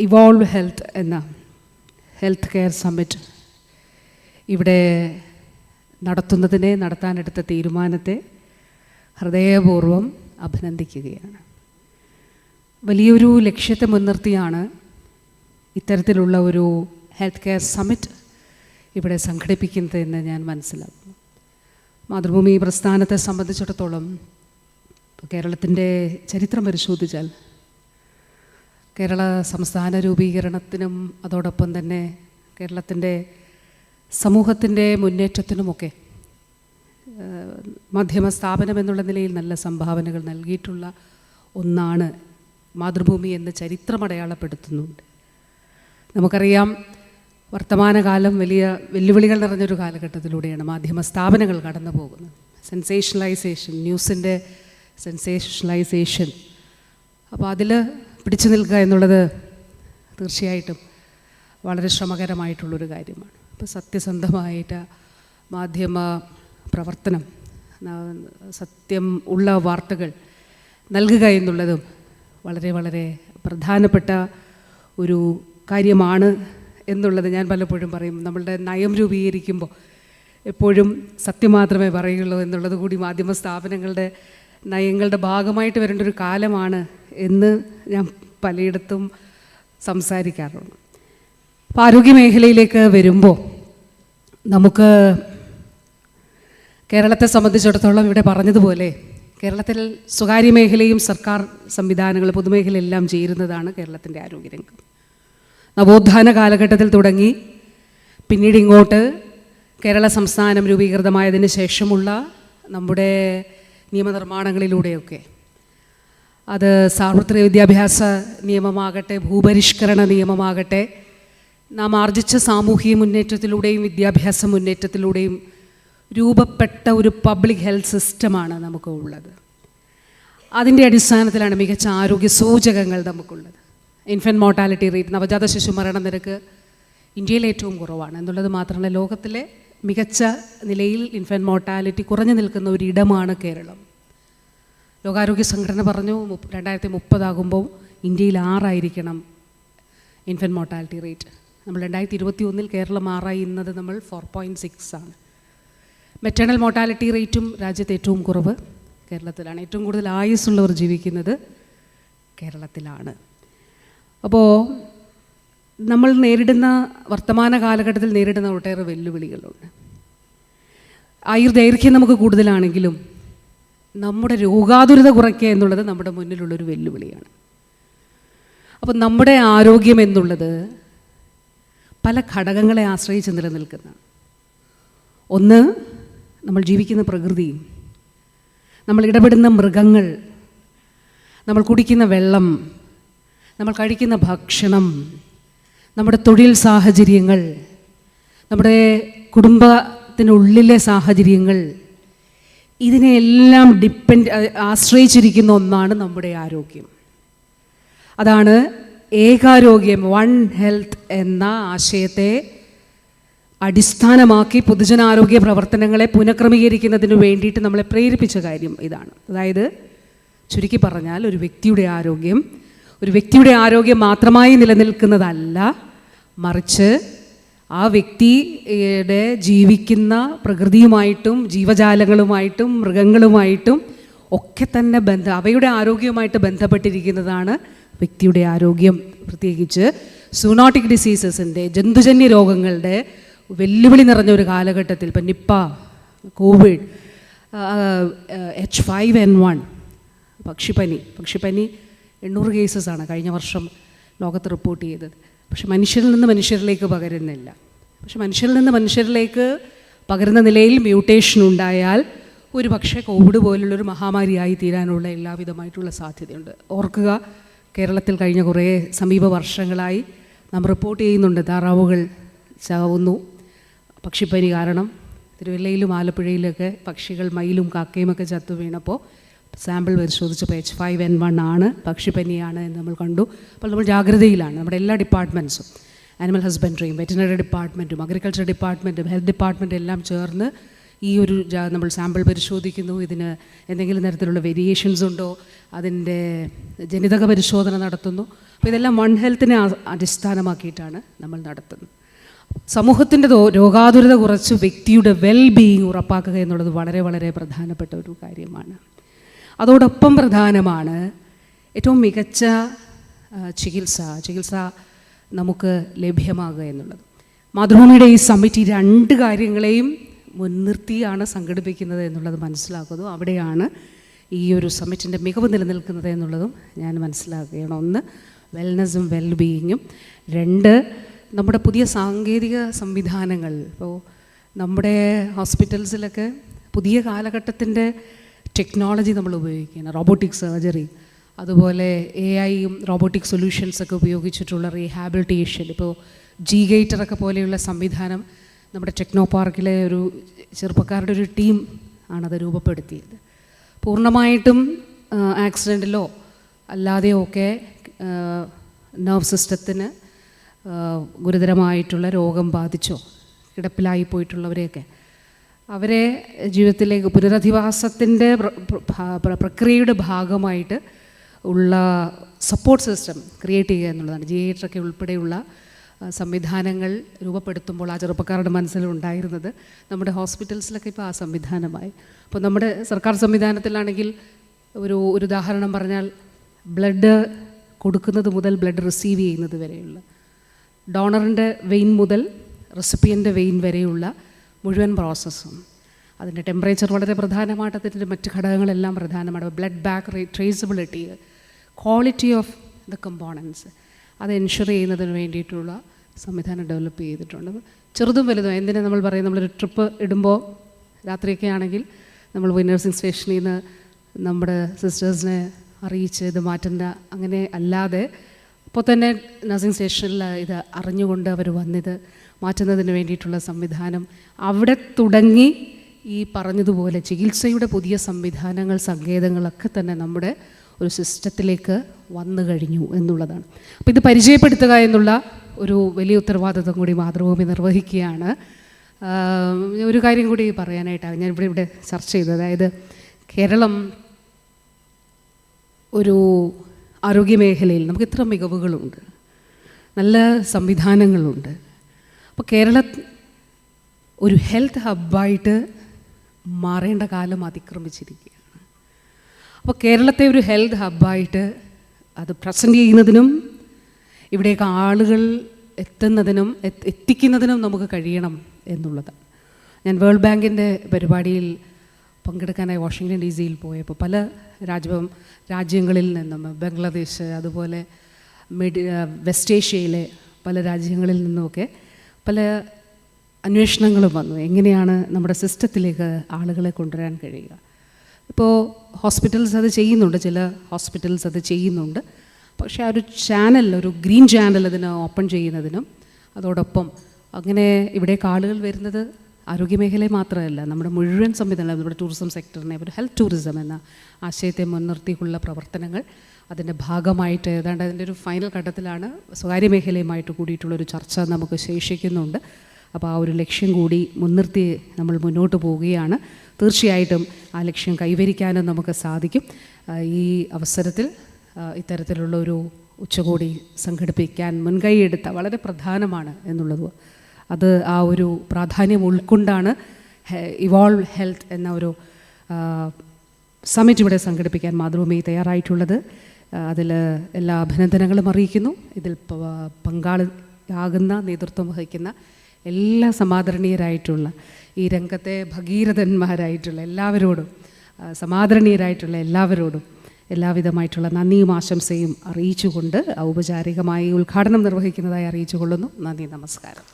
Evolve health എന്ന health care summit ഇവിടെ നടത്തുന്നതിനെ നടത്താനെടുത്ത തീരുമാനത്തെ ഹൃദയപൂർവം അഭിനന്ദിക്കുകയാണ്. വലിയൊരു ലക്ഷ്യത്തെ മുൻനിർത്തിയാണ് ഇത്തരത്തിലുള്ള ഒരു ഹെൽത്ത് കെയർ സമ്മിറ്റ് ഇവിടെ സംഘടിപ്പിക്കുന്നതെന്ന് ഞാൻ മനസ്സിലാക്കുന്നു. മാതൃഭൂമി പ്രസ്ഥാനത്തെ സംബന്ധിച്ചിടത്തോളം കേരളത്തിന്റെ ചരിത്രം പരിശോധിച്ചാൽ കേരള സംസ്ഥാന രൂപീകരണത്തിനും അതോടൊപ്പം തന്നെ കേരളത്തിന്റെ സമൂഹത്തിന്റെ മുന്നേറ്റത്തിനുമൊക്കെ മാധ്യമ സ്ഥാപനം എന്നുള്ള നിലയിൽ നല്ല സംഭാവനകൾ നൽകിയിട്ടുള്ള ഒന്നാണ് മാതൃഭൂമി എന്ന് ചരിത്രമടയാളപ്പെടുത്തുന്നുണ്ട് നമുക്കറിയാം വർത്തമാനകാലം വലിയ വെല്ലുവിളികൾ നിറഞ്ഞൊരു കാലഘട്ടത്തിലൂടെയാണ് മാധ്യമ സ്ഥാപനങ്ങൾ കടന്നു പോകുന്നത്. സെൻസേഷണലൈസേഷൻ ന്യൂസിന്റെ സെൻസേഷണലൈസേഷൻ അപ്പോൾ അതിൽ പിടിച്ചു നിൽക്കുക എന്നുള്ളത് തീർച്ചയായിട്ടും വളരെ ശ്രമകരമായിട്ടുള്ളൊരു കാര്യമാണ്. അപ്പോൾ സത്യസന്ധമായിട്ട് മാധ്യമ പ്രവർത്തനം സത്യം ഉള്ള വാർത്തകൾ നൽകുക എന്നുള്ളതും വളരെ വളരെ പ്രധാനപ്പെട്ട ഒരു കാര്യമാണ് എന്നുള്ളത് ഞാൻ പലപ്പോഴും പറയും. നമ്മളുടെ നയം രൂപീകരിക്കുമ്പോൾ എപ്പോഴും സത്യം മാത്രമേ പറയുള്ളൂ എന്നുള്ളത് കൂടി മാധ്യമ സ്ഥാപനങ്ങളുടെ നയങ്ങളുടെ ഭാഗമായിട്ട് വരേണ്ട ഒരു കാലമാണ് എന്ന് ഞാൻ പലയിടത്തും സംസാരിക്കാറുണ്ട്. അപ്പോൾ ആരോഗ്യ മേഖലയിലേക്ക് വരുമ്പോൾ നമുക്ക് കേരളത്തെ സംബന്ധിച്ചിടത്തോളം ഇവിടെ പറഞ്ഞതുപോലെ കേരളത്തിൽ സ്വകാര്യ മേഖലയും സർക്കാർ സംവിധാനങ്ങൾ പൊതുമേഖലയെല്ലാം ചേരുന്നതാണ് കേരളത്തിന്റെ ആരോഗ്യരംഗം. നവോത്ഥാന കാലഘട്ടത്തിൽ തുടങ്ങി പിന്നീട് ഇങ്ങോട്ട് കേരള സംസ്ഥാനം രൂപീകൃതമായതിന് ശേഷമുള്ള നമ്മുടെ നിയമനിർമ്മാണങ്ങളിലൂടെയൊക്കെ അത് സാർവത്രിക വിദ്യാഭ്യാസ നിയമമാകട്ടെ ഭൂപരിഷ്കരണ നിയമമാകട്ടെ നാം ആർജിച്ച സാമൂഹിക മുന്നേറ്റത്തിലൂടെയും വിദ്യാഭ്യാസ മുന്നേറ്റത്തിലൂടെയും രൂപപ്പെട്ട ഒരു പബ്ലിക് ഹെൽത്ത് സിസ്റ്റമാണ് നമുക്ക് ഉള്ളത് അതിന്റെ അടിസ്ഥാനത്തിലാണ് മികച്ച ആരോഗ്യ സൂചകങ്ങൾ നമുക്കുള്ളത്. ഇൻഫന്റ് മോർട്ടാലിറ്റി റേറ്റ് നവജാത ശിശു മരണ നിരക്ക് ഇന്ത്യയിൽ ഏറ്റവും കുറവാണ്. എന്നുള്ളത് മാത്രമല്ല ലോകത്തിലെ മികച്ച നിലയിൽ ഇൻഫന്റ് മോർട്ടാലിറ്റി കുറഞ്ഞു നിൽക്കുന്ന ഒരു ഇടമാണ് കേരളം. ലോകാരോഗ്യ സംഘടന പറഞ്ഞു രണ്ടായിരത്തി മുപ്പതാകുമ്പോൾ ഇന്ത്യയിൽ ആറായിരിക്കണം ഇൻഫന്റ് മോർട്ടാലിറ്റി റേറ്റ് നമ്മൾ രണ്ടായിരത്തി ഇരുപത്തി ഒന്നിൽ കേരളം ആറായി ഇന്നത് നമ്മൾ ഫോർ പോയിന്റ് സിക്സ് ആണ്. മെറ്റേണൽ മോർട്ടാലിറ്റി റേറ്റും രാജ്യത്ത് ഏറ്റവും കുറവ് കേരളത്തിലാണ്. ഏറ്റവും കൂടുതൽ ആയുസ്സുള്ളവർ ജീവിക്കുന്നത് കേരളത്തിലാണ്. അപ്പോൾ നമ്മൾ നേരിടുന്ന വർത്തമാന കാലഘട്ടത്തിൽ നേരിടുന്ന ഒട്ടേറെ വെല്ലുവിളികളുണ്ട്. ആയുർദൈർഘ്യം നമുക്ക് കൂടുതലാണെങ്കിലും നമ്മുടെ രോഗാതുരത കുറയ്ക്കുക എന്നുള്ളത് നമ്മുടെ മുന്നിലുള്ളൊരു വെല്ലുവിളിയാണ്. അപ്പം നമ്മുടെ ആരോഗ്യം എന്നുള്ളത് പല ഘടകങ്ങളെ ആശ്രയിച്ച് നിലനിൽക്കുന്ന ഒന്ന് നമ്മൾ ജീവിക്കുന്ന പ്രകൃതി നമ്മൾ ഇടപെടുന്ന മൃഗങ്ങൾ നമ്മൾ കുടിക്കുന്ന വെള്ളം നമ്മൾ കഴിക്കുന്ന ഭക്ഷണം നമ്മുടെ തൊഴിൽ സാഹചര്യങ്ങൾ നമ്മുടെ കുടുംബത്തിനുള്ളിലെ സാഹചര്യങ്ങൾ ഇതിനെല്ലാം ഡിപ്പെൻഡ് ആശ്രയിച്ചിരിക്കുന്ന ഒന്നാണ് നമ്മുടെ ആരോഗ്യം. അതാണ് ഏകാരോഗ്യം വൺ ഹെൽത്ത് എന്ന ആശയത്തെ അടിസ്ഥാനമാക്കി പൊതുജനാരോഗ്യ പ്രവർത്തനങ്ങളെ പുനഃക്രമീകരിക്കുന്നതിന് വേണ്ടിയിട്ട് നമ്മളെ പ്രേരിപ്പിച്ച കാര്യം ഇതാണ്. അതായത് ചുരുക്കി പറഞ്ഞാൽ ഒരു വ്യക്തിയുടെ ആരോഗ്യം ഒരു വ്യക്തിയുടെ ആരോഗ്യം മാത്രമായി നിലനിൽക്കുന്നതല്ല മറിച്ച് ആ വ്യക്തിയുടെ ജീവിക്കുന്ന പ്രകൃതിയുമായിട്ടും ജീവജാലങ്ങളുമായിട്ടും മൃഗങ്ങളുമായിട്ടും ഒക്കെ തന്നെ ബന്ധ അവയുടെ ആരോഗ്യവുമായിട്ട് ബന്ധപ്പെട്ടിരിക്കുന്നതാണ് വ്യക്തിയുടെ ആരോഗ്യം. പ്രത്യേകിച്ച് സൂണോട്ടിക് ഡിസീസസിന്റെ ജന്തുജന്യ രോഗങ്ങളുടെ വെല്ലുവിളി നിറഞ്ഞ ഒരു കാലഘട്ടത്തിൽ ഇപ്പം Nipah covid H five N one പക്ഷിപ്പനി പക്ഷിപ്പനി എണ്ണൂറ് കേസസാണ് കഴിഞ്ഞ വർഷം ലോകത്ത് റിപ്പോർട്ട് ചെയ്തത്. പക്ഷെ മനുഷ്യരിൽ നിന്ന് മനുഷ്യരിലേക്ക് പകരുന്നില്ല. പക്ഷെ മനുഷ്യരിൽ നിന്ന് മനുഷ്യരിലേക്ക് പകരുന്ന നിലയിൽ മ്യൂട്ടേഷൻ ഉണ്ടായാൽ ഒരു പക്ഷേ കോവിഡ് പോലുള്ളൊരു മഹാമാരിയായി തീരാനുള്ള എല്ലാവിധമായിട്ടുള്ള സാധ്യതയുണ്ട്. ഓർക്കുക കേരളത്തിൽ കഴിഞ്ഞ കുറേ സമീപ വർഷങ്ങളായി നാം റിപ്പോർട്ട് ചെയ്യുന്നുണ്ട് താറാവുകൾ ചാവുന്നു. പക്ഷിപ്പനി കാരണം തിരുവല്ലയിലും ആലപ്പുഴയിലൊക്കെ പക്ഷികൾ മയിലും കാക്കയുമൊക്കെ ചത്തു വീണപ്പോൾ സാമ്പിൾ പരിശോധിച്ചപ്പോൾ എച്ച് ഫൈവ് എൻ വൺ ആണ് പക്ഷിപ്പനിയാണ് എന്ന് നമ്മൾ കണ്ടു. അപ്പോൾ നമ്മൾ ജാഗ്രതയിലാണ്. നമ്മുടെ എല്ലാ ഡിപ്പാർട്ട്മെന്റ്സും ആനിമൽ ഹസ്ബൻഡറിയും വെറ്റിനറി ഡിപ്പാർട്ട്മെന്റും അഗ്രികൾച്ചർ ഡിപ്പാർട്ട്മെന്റും ഹെൽത്ത് ഡിപ്പാർട്ട്മെന്റും എല്ലാം ചേർന്ന് ഈ ഒരു നമ്മൾ സാമ്പിൾ പരിശോധിക്കുന്നു. ഇതിന് എന്തെങ്കിലും തരത്തിലുള്ള വേരിയേഷൻസ് ഉണ്ടോ? അതിന്റെ ജനിതക പരിശോധന നടത്തുന്നു. അപ്പോൾ ഇതെല്ലാം വൺ ഹെൽത്തിനെ അടിസ്ഥാനമാക്കിയിട്ടാണ് നമ്മൾ നടത്തുന്നത്. സമൂഹത്തിന്റെ രോഗാതുരത കുറച്ച് വ്യക്തിയുടെ വെൽ ബീയിങ് ഉറപ്പാക്കുക എന്നുള്ളത് വളരെ വളരെ പ്രധാനപ്പെട്ട ഒരു കാര്യമാണ്. അതോടൊപ്പം പ്രധാനമാണ് ഏറ്റവും മികച്ച ചികിത്സ. ചികിത്സ നമുക്ക് ലഭ്യമാകുക എന്നുള്ളത്. മാതൃഭൂമിയുടെ ഈ സമിറ്റി രണ്ട് കാര്യങ്ങളെയും മുൻനിർത്തിയാണ് സംഘടിപ്പിക്കുന്നത് എന്നുള്ളത് മനസ്സിലാക്കുന്നു. അവിടെയാണ് ഈ ഒരു സമിറ്റിന്റെ മികവ് നിലനിൽക്കുന്നത് എന്നുള്ളതും ഞാൻ മനസ്സിലാക്കുകയാണ്. ഒന്ന് വെൽനെസ്സും വെൽ ബീയിങ്ങും രണ്ട് നമ്മുടെ പുതിയ സാങ്കേതിക സംവിധാനങ്ങൾ. ഇപ്പോൾ നമ്മുടെ ഹോസ്പിറ്റൽസിലൊക്കെ പുതിയ കാലഘട്ടത്തിന്റെ ടെക്നോളജി നമ്മൾ ഉപയോഗിക്കുകയാണ്. റോബോട്ടിക് സർജറി അതുപോലെ എ ഐയും റോബോട്ടിക് സൊല്യൂഷൻസ് ഒക്കെ ഉപയോഗിച്ചിട്ടുള്ള റീഹാബിലിറ്റേഷൻ ഇപ്പോൾ ജി ഗേറ്ററൊക്കെ പോലെയുള്ള സംവിധാനം നമ്മുടെ ടെക്നോ പാർക്കിലെ ഒരു ചെറുപ്പക്കാരുടെ ഒരു ടീം ആണത് രൂപപ്പെടുത്തിയത്. പൂർണമായിട്ടും ആക്സിഡന്റിലോ അല്ലാതെയോ ഒക്കെ നെർവ് സിസ്റ്റത്തിന് ഗുരുതരമായിട്ടുള്ള രോഗം ബാധിച്ചോ കിടപ്പിലായി പോയിട്ടുള്ളവരെയൊക്കെ. അവരെ ജീവിതത്തിലേക്ക് പുനരധിവാസത്തിന്റെ പ്ര- പ്ര- പ്ര- പ്രക്രിയയുടെ ഭാഗമായിട്ട് ഉള്ള സപ്പോർട്ട് സിസ്റ്റം ക്രിയേറ്റ് ചെയ്യുക എന്നുള്ളതാണ്. ജി എയ്റ്റൊക്കെ ഉൾപ്പെടെയുള്ള സംവിധാനങ്ങൾ രൂപപ്പെടുത്തുമ്പോൾ ആ ചെറുപ്പക്കാരുടെ മനസ്സിലുണ്ടായിരുന്നത് നമ്മുടെ ഹോസ്പിറ്റൽസിലൊക്കെ ഇപ്പോൾ ആ സംവിധാനമായി. അപ്പോൾ നമ്മുടെ സർക്കാർ സംവിധാനത്തിലാണെങ്കിൽ ഒരു ഒരു ഉദാഹരണം പറഞ്ഞാൽ ബ്ലഡ് കൊടുക്കുന്നത് മുതൽ ബ്ലഡ് റിസീവ് ചെയ്യുന്നത് വരെയുള്ള ഡോണറിന്റെ വെയിൻ മുതൽ റെസിപ്പിയന്റെ വെയിൻ വരെയുള്ള മുഴുവൻ പ്രോസസ്സും. അതിന്റെ ടെമ്പറേച്ചർ വളരെ പ്രധാനമായിട്ട് അതിന്റെ മറ്റ് ഘടകങ്ങളെല്ലാം പ്രധാനമാണ്. Blood bag traceability quality of the components അത് എൻഷുർ ചെയ്യുന്നതിന് വേണ്ടിയിട്ടുള്ള സംവിധാനം ഡെവലപ്പ് ചെയ്തിട്ടുണ്ട്. ചെറുതും വലുതും എന്തിനാ നമ്മൾ പറയും നമ്മളൊരു ട്രിപ്പ് ഇടുമ്പോൾ രാത്രിയൊക്കെ ആണെങ്കിൽ നമ്മൾ നഴ്സിംഗ് സ്റ്റേഷനിൽ നിന്ന് നമ്മുടെ സിസ്റ്റേഴ്സിനെ അറിയിച്ച് ഇത് മാറ്റേണ്ട അങ്ങനെ അല്ലാതെ അപ്പോൾ തന്നെ നഴ്സിംഗ് സ്റ്റേഷനിൽ ഇത് അറിഞ്ഞുകൊണ്ട് അവർ വന്നിത് മാറ്റുന്നതിന് വേണ്ടിയിട്ടുള്ള സംവിധാനം അവിടെ തുടങ്ങി ഈ പറഞ്ഞതുപോലെ ചികിത്സയുടെ പുതിയ സംവിധാനങ്ങൾ സങ്കേതങ്ങളൊക്കെ തന്നെ നമ്മുടെ ഒരു സിസ്റ്റത്തിലേക്ക് വന്നു കഴിഞ്ഞു എന്നുള്ളതാണ്. അപ്പോൾ ഇത് പരിചയപ്പെടുത്തുക എന്നുള്ള ഒരു വലിയ ഉത്തരവാദിത്വം കൂടി മാതൃഭൂമി നിർവഹിക്കുകയാണ്. ഒരു കാര്യം കൂടി പറയാനായിട്ടാണ് ഞാൻ ഇവിടെ ഇവിടെ ചർച്ച ചെയ്തത്. അതായത് കേരളം ഒരു ആരോഗ്യമേഖലയിൽ നമുക്ക് ഇത്ര മികവുകളുണ്ട്. നല്ല സംവിധാനങ്ങളുണ്ട്. അപ്പോൾ കേരള ഒരു ഹെൽത്ത് ഹബ്ബായിട്ട് മാറേണ്ട കാലം അതിക്രമിച്ചിരിക്കുകയാണ്. അപ്പോൾ കേരളത്തെ ഒരു ഹെൽത്ത് ഹബ്ബായിട്ട് അത് പ്രസന്റ് ചെയ്യുന്നതിനും ഇവിടേക്ക് ആളുകൾ എത്തുന്നതിനും എത്ത് എത്തിക്കുന്നതിനും നമുക്ക് കഴിയണം എന്നുള്ളത്. ഞാൻ വേൾഡ് ബാങ്കിന്റെ പരിപാടിയിൽ പങ്കെടുക്കാനായി വാഷിങ്ടൺ ഡി സിയിൽ പോയപ്പോൾ പല രാജ്യം രാജ്യങ്ങളിൽ നിന്നും ബംഗ്ലാദേശ് അതുപോലെ മിഡ് വെസ്റ്റ് ഏഷ്യയിലെ പല രാജ്യങ്ങളിൽ നിന്നുമൊക്കെ പല അന്വേഷണങ്ങളും വന്നു. എങ്ങനെയാണ് നമ്മുടെ സിസ്റ്റത്തിലേക്ക് ആളുകളെ കൊണ്ടുവരാൻ കഴിയുക? ഇപ്പോൾ ഹോസ്പിറ്റൽസ് അത് ചെയ്യുന്നുണ്ട് ചില ഹോസ്പിറ്റൽസ് അത് ചെയ്യുന്നുണ്ട്. പക്ഷേ ആ ഒരു ചാനൽ ഒരു ഗ്രീൻ ചാനൽ അതിന് ഓപ്പൺ ചെയ്യുന്നതിനും അതോടൊപ്പം അങ്ങനെ ഇവിടേക്ക് ആളുകൾ വരുന്നത് ആരോഗ്യമേഖലയെ മാത്രമല്ല നമ്മുടെ മുഴുവൻ സംവിധാനം നമ്മുടെ ടൂറിസം സെക്ടറിനെ ഒരു ഹെൽത്ത് ടൂറിസം എന്ന ആശയത്തെ മുൻനിർത്തിയുള്ള പ്രവർത്തനങ്ങൾ അതിന്റെ ഭാഗമായിട്ട് ഏതാണ്ട് അതിന്റെ ഒരു ഫൈനൽ ഘട്ടത്തിലാണ് സ്വകാര്യ മേഖലയുമായിട്ട് കൂടിയിട്ടുള്ള ഒരു ചർച്ച നമുക്ക് ശേഷിക്കുന്നുണ്ട്. അപ്പോൾ ആ ഒരു ലക്ഷ്യം കൂടി മുൻനിർത്തി നമ്മൾ മുന്നോട്ട് പോവുകയാണ്. തീർച്ചയായിട്ടും ആ ലക്ഷ്യം കൈവരിക്കാനും നമുക്ക് സാധിക്കും. ഈ അവസരത്തിൽ ഇത്തരത്തിലുള്ള ഒരു ഉച്ചകോടി സംഘടിപ്പിക്കാൻ മുൻകൈയെടുത്ത വളരെ പ്രധാനമാണ് എന്നുള്ളത്. അത് ആ ഒരു പ്രാധാന്യം ഉൾക്കൊണ്ടാണ് ഇവോൾവ് ഹെൽത്ത് എന്ന ഒരു സമിറ്റ് ഇവിടെ സംഘടിപ്പിക്കാൻ മാതൃഭൂമി തയ്യാറായിട്ടുള്ളത്. അതിൽ എല്ലാ അഭിനന്ദനങ്ങളും അറിയിക്കുന്നു. ഇതിൽ പങ്കാളിയാകുന്ന നേതൃത്വം വഹിക്കുന്ന എല്ലാ സമാദരണീയരായിട്ടുള്ള ഈ രംഗത്തെ ഭഗീരഥന്മാരായിട്ടുള്ള എല്ലാവരോടും സമാദരണീയരായിട്ടുള്ള എല്ലാവരോടും എല്ലാവിധമായിട്ടുള്ള നന്ദിയും ആശംസയും അറിയിച്ചുകൊണ്ട് ഔപചാരികമായി ഉദ്ഘാടനം നിർവഹിക്കുന്നതായി അറിയിച്ചുകൊള്ളുന്നു. നന്ദി നമസ്കാരം.